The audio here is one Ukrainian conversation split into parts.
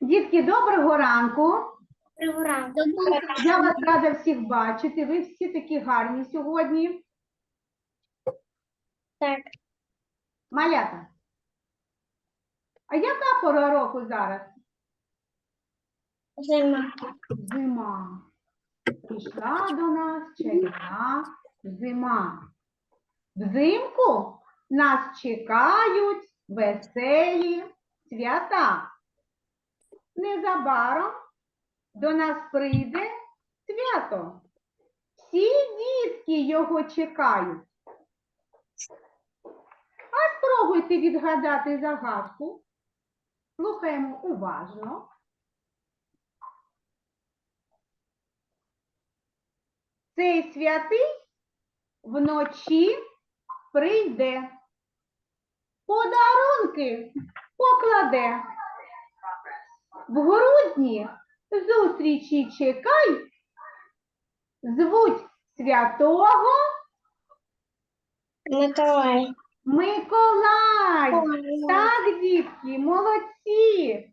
Дітки, доброго ранку. Доброго ранку. Я вас рада всіх бачити. Ви всі такі гарні сьогодні. Так, Малята. А яка пора року зараз? зима. Зима. Прийшла до нас чарівна зима. Взимку нас чекають веселі свята. Незабаром до нас прийде свято. Всі дітки його чекають. А спробуйте відгадати загадку. Слухаємо уважно. Цей святий вночі прийде, подарунки покладе. В грудні зустрічі чекай, звуть святого Миколай. Миколай. Так, дітки, молодці.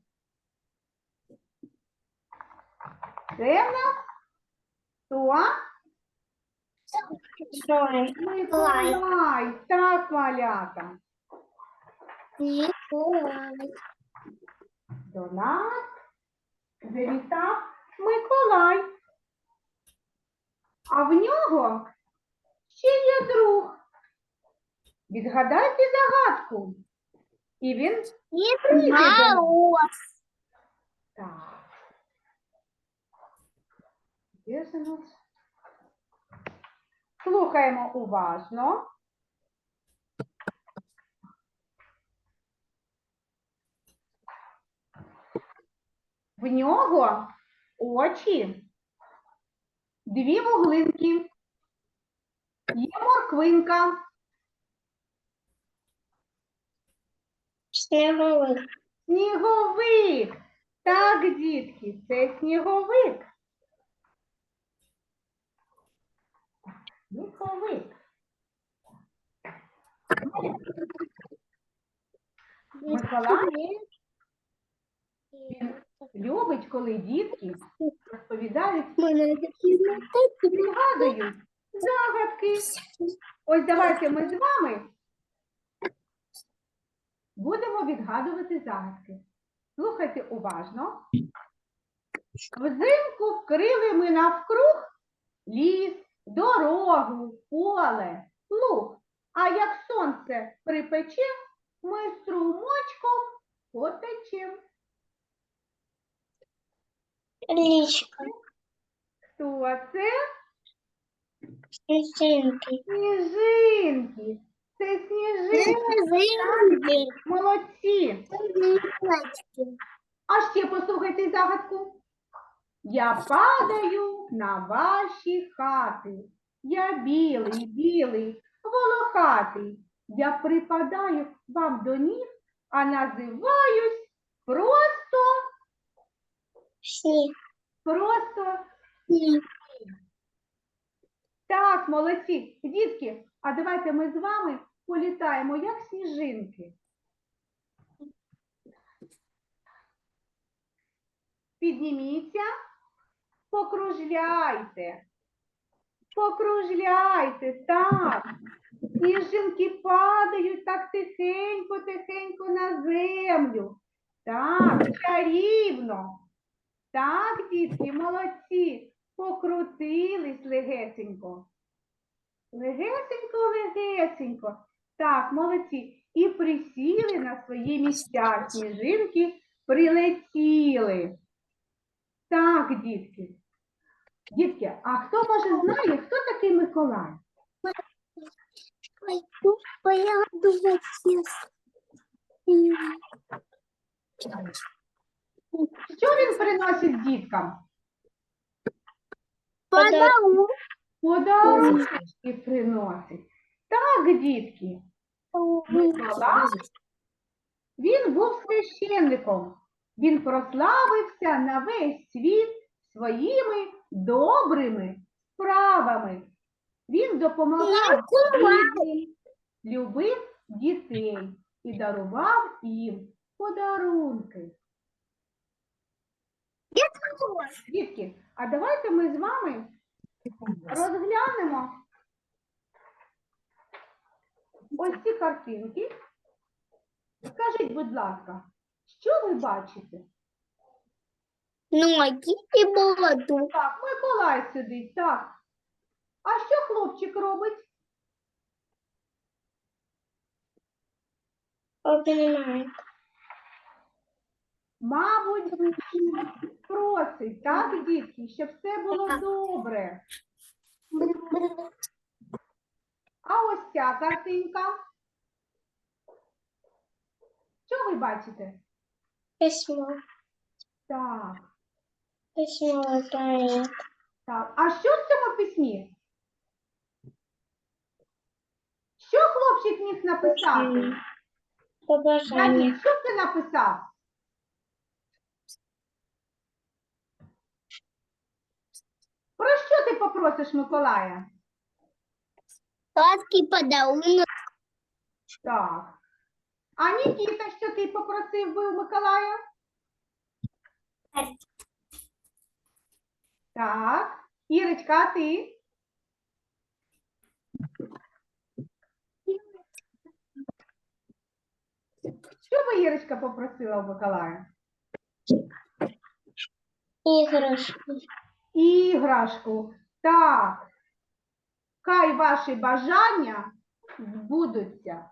Це в нас хто? Миколай. Миколай. Так, малята. Миколай. До нас завітав Миколай. А в нього ще є друг. Відгадайте загадку. І він прийде до нас. Так. Де ж у нас? Слухаємо уважно. В нього очі, дві вуглинки, є морквинка, Сніговик. сніговик. Так, дітки, це сніговик. Сніговик. Миколай любить, коли дітки розповідають Мене такі Пригадую загадки. Ось давайте ми з вами будемо відгадувати загадки. Слухайте уважно. Взимку вкрили ми навкруг ліс, дорогу, поле, луг. А як сонце припече, ми струмочком потечем. Річка. Хто це? Сніжинки. Сніжинки. Це сніжинки. Молодці. Сніжинки. А ще послухайте загадку. Я падаю на ваші хати. Я білий, білий, волохатий. Я припадаю вам до ніг, а називаюсь просто, Сніг. просто Сніг. так, молодці. Дітки, а давайте ми з вами політаємо як сніжинки. Підніміться, покружляйте. Покружляйте, так. Сніжинки падають так тихенько, тихенько на землю. Так, чарівно. Так, дітки, молодці. Покрутились легесенько. Легесенько, легесенько. Так, молодці. І присіли на свої місця. Сніжинки прилетіли. Так, дітки. Дітки, а хто може знає, хто такий Миколай? Пойду порадовать Що він приносить діткам? Подарунок. Подарунки приносить. Так, дітки. Миколай, він був священником. Він прославився на весь світ своїми добрими справами. Він допомагав любив дітей і дарував їм подарунки. Дітки, а давайте ми з вами розглянемо ось ці картинки. Скажіть, будь ласка, що ви бачите? Ноги і бороду. Так, Миколай сидить, так. А що хлопчик робить? Обнімає. Мабуть, просить, так, дітки, щоб все було добре. А ось ця картинка. Що ви бачите? Письмо. Так, Письмо латає. так. А що в цьому письмі? Що хлопчик міг написати? Побажання. Що ти написав? Про що ти попросиш Миколая? Сладкий подарунок. Так. А Нікіта, що ти попросив би у Миколая? Так. Ірочка, а ти? Що би Ірочка попросила у Миколая? Іграшки. Іграшку. Так. Хай ваші бажання збудуться.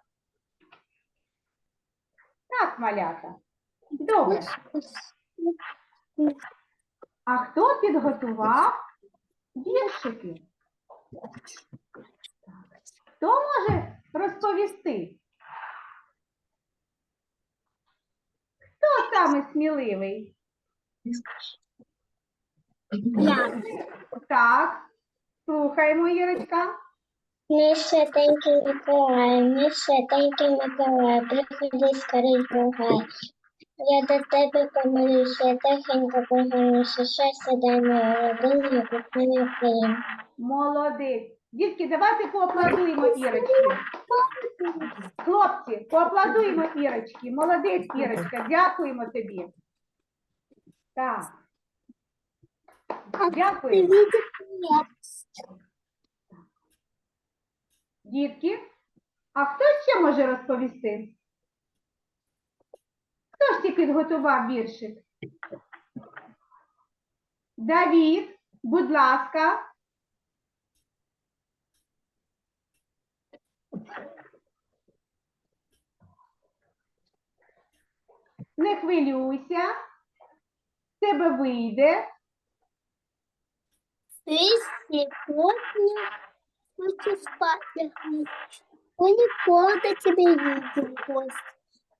Так, малята. Добре. А хто підготував віршики? Хто може розповісти? Хто саме сміливий? Я. Так, слухаємо, Ірочка. Мій святенький Миколай, мій святенький Миколай, приходи скорей Богай. Я до тебе помолюся, я тихенько поганюся, щастя дай моя родина, і кухня Молодець. Дітки, давайте поаплодуємо Ірочці. Хлопці, поаплодуємо Ірочці. Молодець, Ірочка, дякуємо тобі. Так. Дякуємо. Дітки, а хто ще може розповісти? Хто ж ті підготував віршик? Давід, будь ласка. Не хвилюйся, тебе вийде. Ты сегодня хочешь спать Он не холодно тебе видел гость.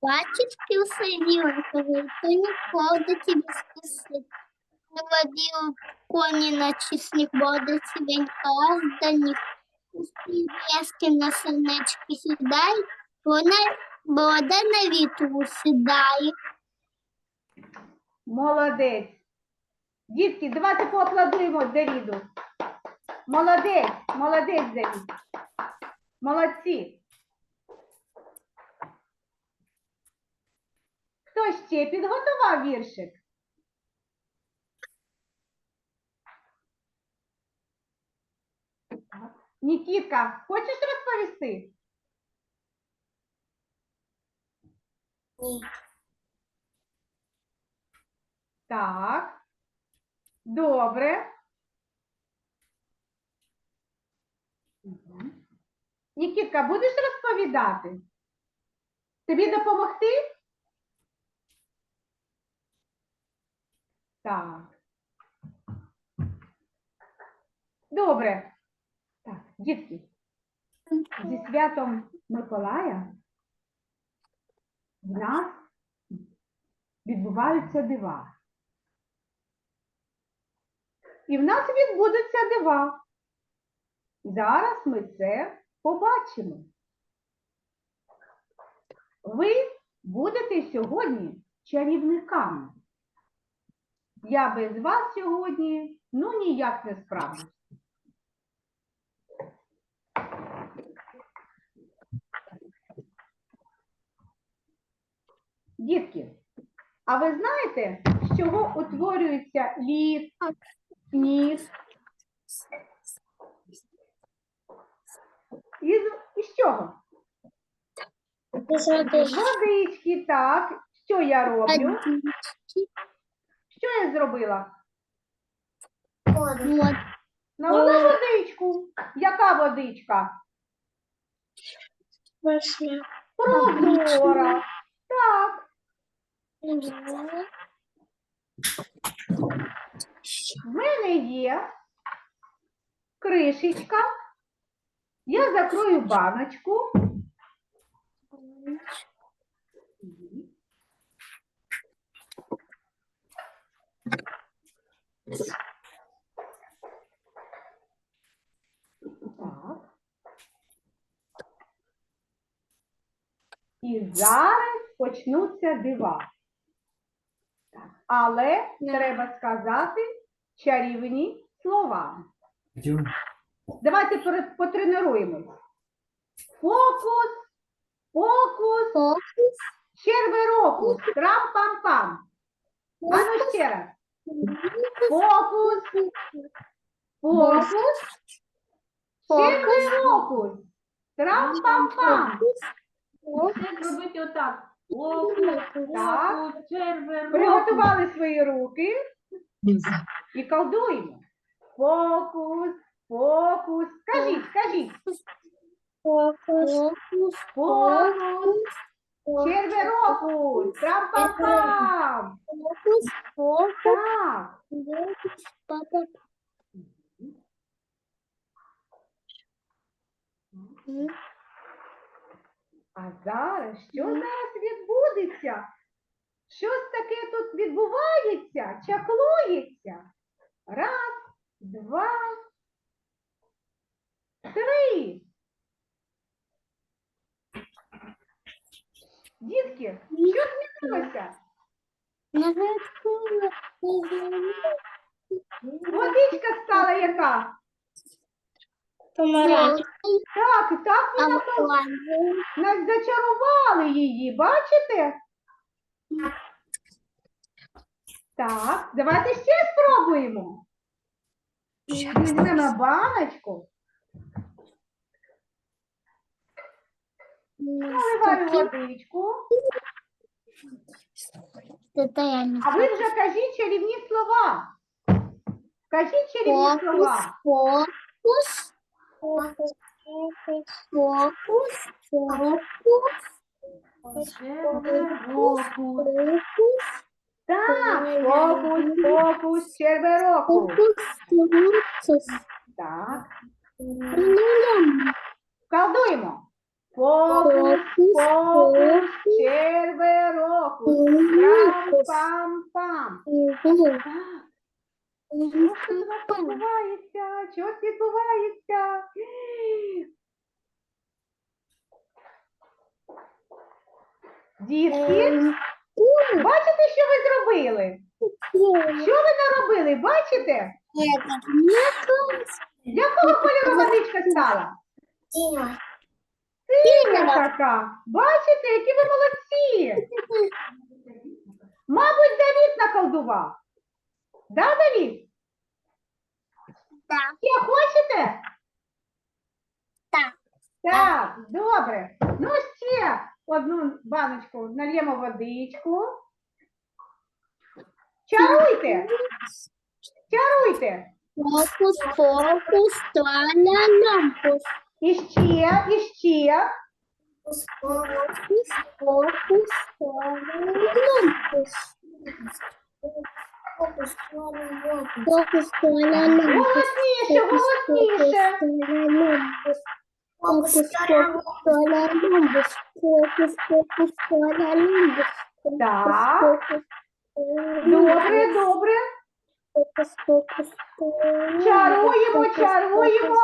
Плачет пился ребенка, то не холодно тебе спасет. Наводил кони на честных вода тебе Николас до них. Пустые на сонечки сідай, вона вода на вітру сідає. Молодець. Дітки, давайте поаплодуємо Давіду. Молодець, молодець, Давід. Молодці. Хто ще підготував віршик? Нікітка, хочеш розповісти? Ні. Так. Добре. Нікітка, будеш розповідати? Тобі допомогти? Так. Добре. Так, дітки, зі святом Миколая в нас відбуваються дива. І в нас відбудуться дива. Зараз ми це побачимо. Ви будете сьогодні чарівниками. Я без вас сьогодні ну ніяк не справлюсь. Дітки, а ви знаєте, з чого утворюється лід, сніг? Із, із чого? З водички, так. Що я роблю? Що я зробила? Налила водичку. Яка водичка? Прозора. Так. В мене є кришечка. Я закрою баночку. Так. І зараз почнуться дива. Але треба сказати чарівні слова. Давайте потренуємось. Фокус, фокус, Фокус. черверокус, трам-пам-пам. А ну ще раз. Фокус, фокус, черверокус, трам-пам-пам. Це зробити отак. Так. Приготували свої руки і колдуємо. Фокус, фокус. Скажіть, скажіть. Фокус. Фокус, черверокус, трам-пам-пам. Фокус. Фокус. Так. Папа. А зараз що зараз відбудеться? Щось таке тут відбувається, чаклується. Раз, два, три. Дітки, що змінилося? Водичка стала яка? Помаранч. Так, так А вона нас зачарували її, бачите? Так, давайте ще спробуємо. Візьмемо баночку, наливаю водичку, Это я не а ви вже кажіть чарівні слова. Кажіть чарівні слова. Фокус. Фокус. Фокус. Фокус. червер, Фокус. Так, фокус, фокус, червероку. Фокус. Так, Фокус. колдуємо. Фокус, фокус, червероку. Трам-пам-пам. Так, що ж у вас відбувається? Щось відбувається. Дітки, бачите, що ви зробили? Що ви наробили? Бачите? Якого кольору водичка стала? Синя така. Бачите, які ви молодці. Мабуть, Давід наколдував. Да, Давід? Так. Ще хочете? Так. Так, добре. Ну, ще одну баночку нальємо водичку. Чаруйте, чаруйте. Фокус, фокус, Толя, лампус. І ще, і ще. Фокус, фокус, Толя, лампус. Фокус, Толя, лампус. Голосніше, голосніше. Фокус, фокус, Толя, лампус. Фокус, фокус. Так. Добре, добре. Фокус, фокус, Толя. Чаруємо, чаруємо.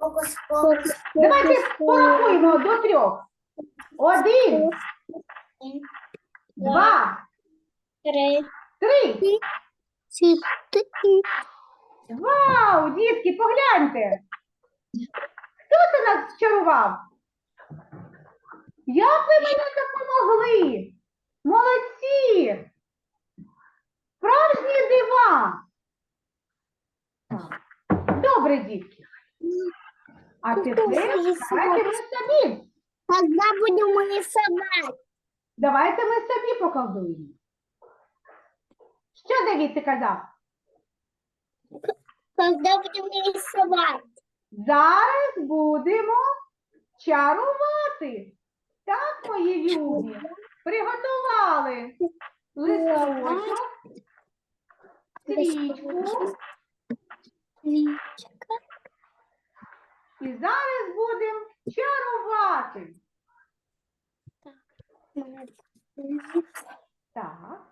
Фокус, фокус, Давайте порахуємо до трьох. Один, два, Три, три. Вау, дітки, погляньте. Хто це нас чарував? Як ви мені допомогли? Молодці! Справжні дива! Добре, дітки. А тепер давайте ми собі. Когда будем рисовать? Давайте ми собі поколдуємо. Що Давід ти казав? Когда будем рисовать? Зараз будемо чарувати. Так, мої любі, приготували листочок, свічку, Свечка. і зараз будемо чарувати. Так.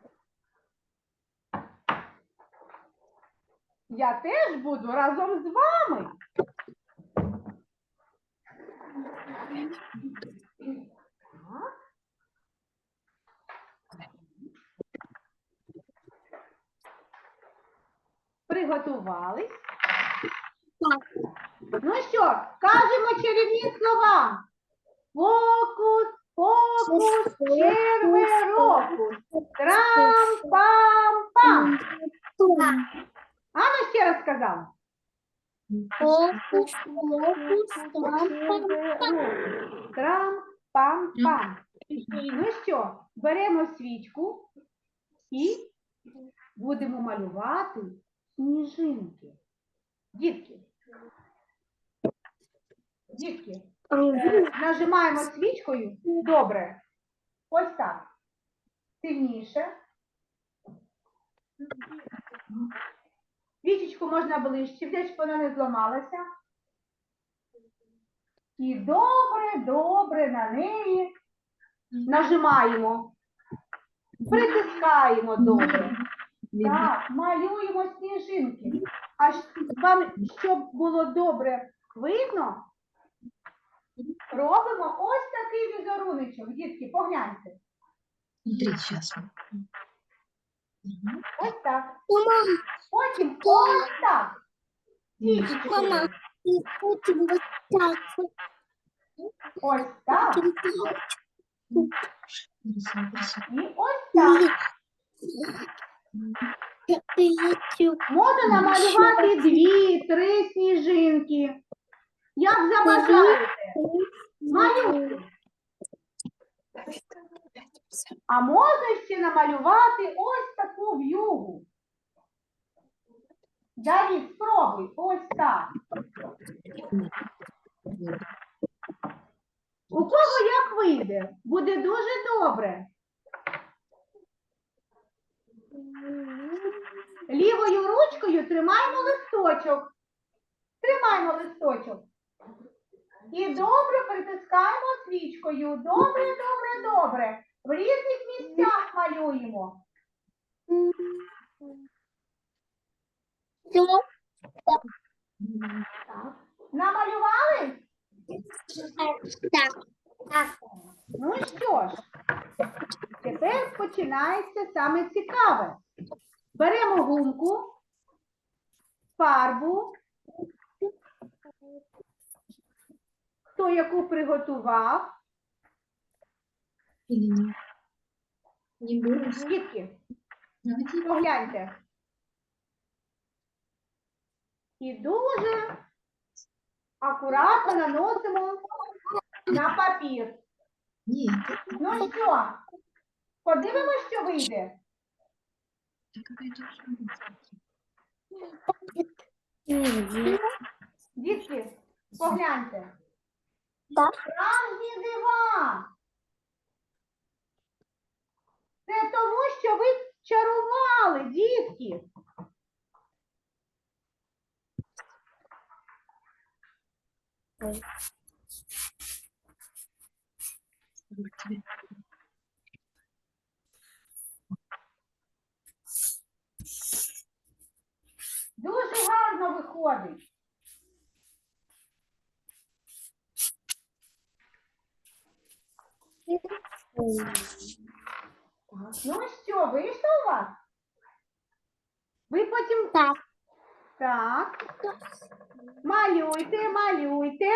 Я теж буду разом з вами. Приготувались. Ну що, кажемо чарівні слова. Фокус, фокус, черверокус. Трам-пам-пам. А ну ще раз сказав. Фокус, фокус, трам-пам-пам. Трам-пам-пам. Ну що, беремо свічку і будемо малювати сніжинки. Дітки. Дітки, нажимаємо свічкою. Добре. Ось так. Сильніше. Свічечку можна ближче, взяти, щоб вона не зламалася. І добре, добре на неї нажимаємо. Притискаємо добре. Так, малюємо сніжинки. А вам, щоб було добре видно, робимо ось такий візеруночок. Дітки, погляньте. Смотри, сейчас. Ось так. Потім ось так. Мама. и будем вот так. Ось так. І ось так. Можна намалювати дві, три сніжинки. Як забажаєте. Малюйте. А можна ще намалювати ось таку в'югу. Давід, спробуй, ось так. У кого як вийде, буде дуже добре. Лівою ручкою тримаємо листочок. Тримаємо листочок. І добре притискаємо свічкою. Добре, добре, добре. В різних місцях малюємо. Так. Намалювали? Так. Так. Ну що ж, тепер починається саме цікаве. Беремо гумку, фарбу, хто яку приготував, Или нет? Не буду. скільки, Давайте погляньте. І дуже акуратно наносимо на папір. Нет, Ну що, подивимось, що вийде. Дітки, погляньте. Так. Справжні дива. Це тому, що ви чарували, дітки. Дуже гарно виходить. Ну що, вийшло у вас? Ви потім Так. так. Малюйте, малюйте.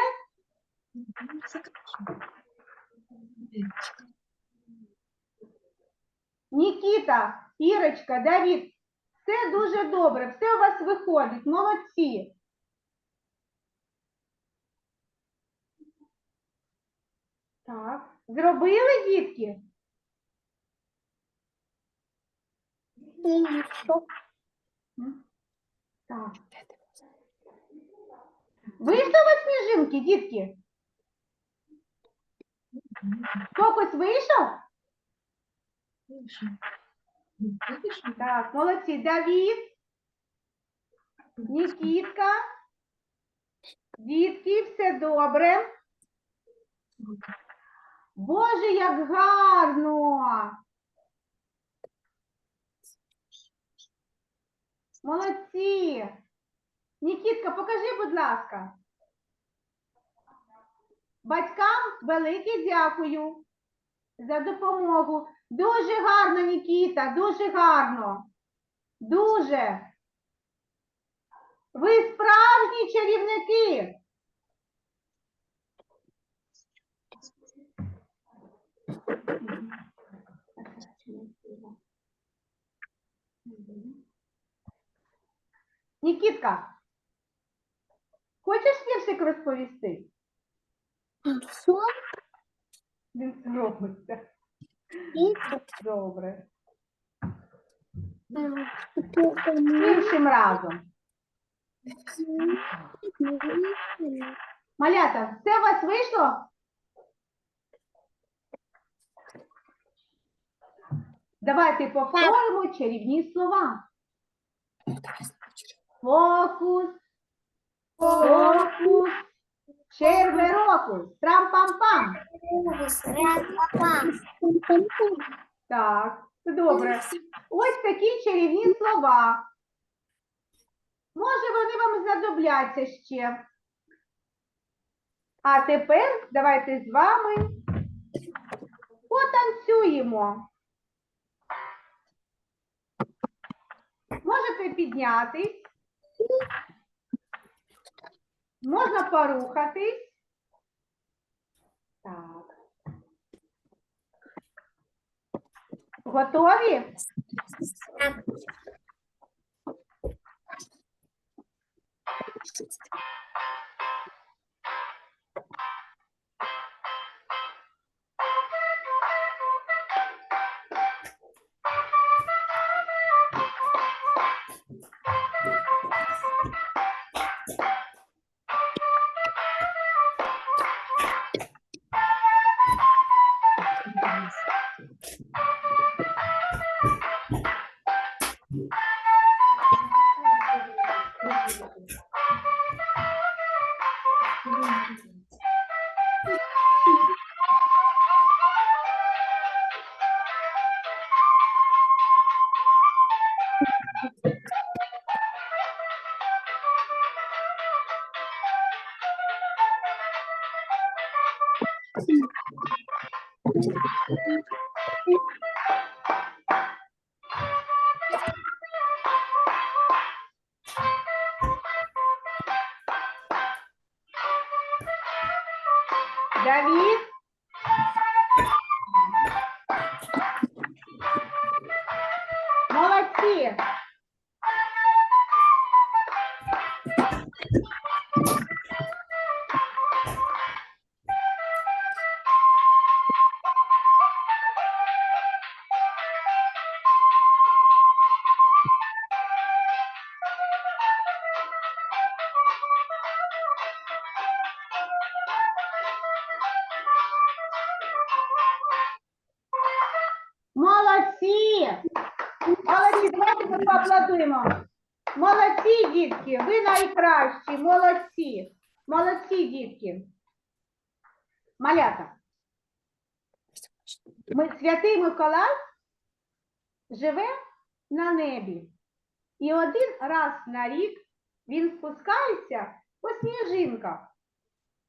Нікіта, Ірочка, Давід, все дуже добре, все у вас виходить, молодці. Так, зробили, дітки? Так. Вас сніжинки, дітки? Фокус вийшов? Вийшов. Так, молодці. Давід, Нікітка, дітки, все добре. Боже, як гарно! Молодці! Нікітка, покажи, будь ласка. Батькам велике дякую за допомогу. Дуже гарно, Нікіта, дуже гарно. Дуже. Ви справжні чарівники. Нікітка, хочеш віршик розповісти? Він соромиться. Добре. Іншим разом. Малята, все у вас вийшло? Давайте повторимо чарівні слова. Фокус, фокус, черверокус, трам-пам-пам. Так, добре. Ось такі чарівні слова. Може, вони вам знадобляться ще. А тепер давайте з вами потанцюємо. Можете піднятись. Можна порухатись. Так. Готові? Давид. 아, 감사합니다. На рік він спускається по сніжинках,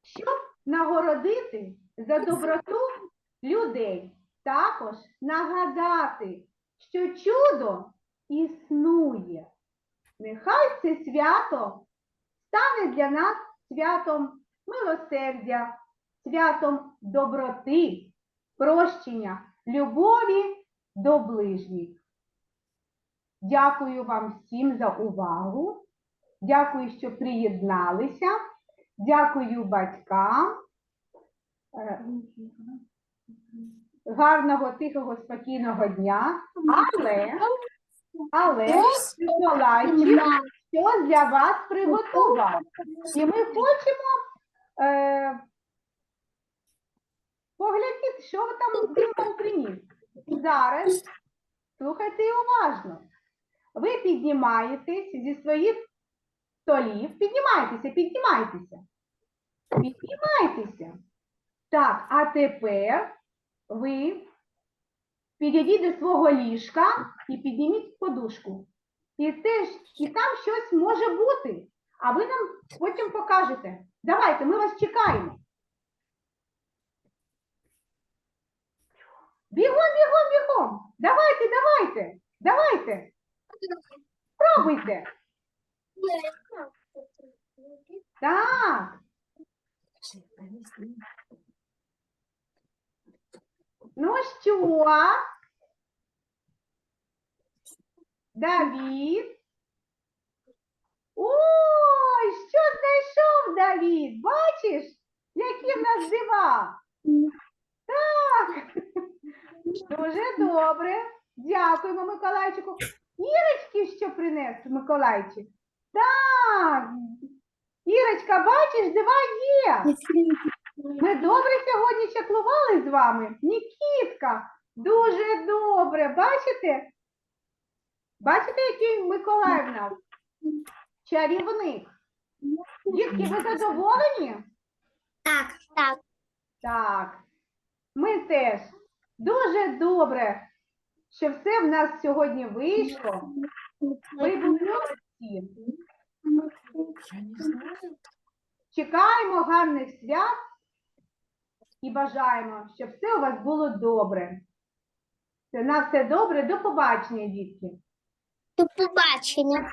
щоб нагородити за доброту людей також нагадати, що чудо існує. Нехай це свято стане для нас святом милосердя, святом доброти, прощення, любові до ближніх. Дякую вам всім за увагу. Дякую, що приєдналися. Дякую батькам. Е, Гарного, тихого, спокійного дня. Але, але що для вас приготував. І ми хочемо е, поглянути, що там вам приніс. Зараз слухайте уважно. Ви піднімаєтесь зі своїх столів. Піднімайтеся, піднімайтеся. Піднімайтеся. Так, а тепер ви підійдіть до свого ліжка і підніміть подушку. І теж і там щось може бути. А ви нам потім покажете. Давайте, ми вас чекаємо. Бігом, бігом, бігом. Давайте, давайте, давайте. Пробуйте. Так. Ну що? Давід. Ой, що знайшов Давід? Бачиш, які в нас дива? Так. Дуже добре. Дякуємо, Миколайчику. Ірочки, що принес Миколайчик? Так. Ірочка, бачиш, дива є. Ми добре сьогодні чаклували з вами. Нікітка, дуже добре. Бачите? Бачите, який Миколай в нас? Чарівник. Дітки, ви задоволені? Так, так. Так. Ми теж. Дуже добре, що все в нас сьогодні вийшло. Ви були молодці. Чекаємо гарних свят і бажаємо, щоб все у вас було добре. Це на все добре. До побачення, дітки. До побачення.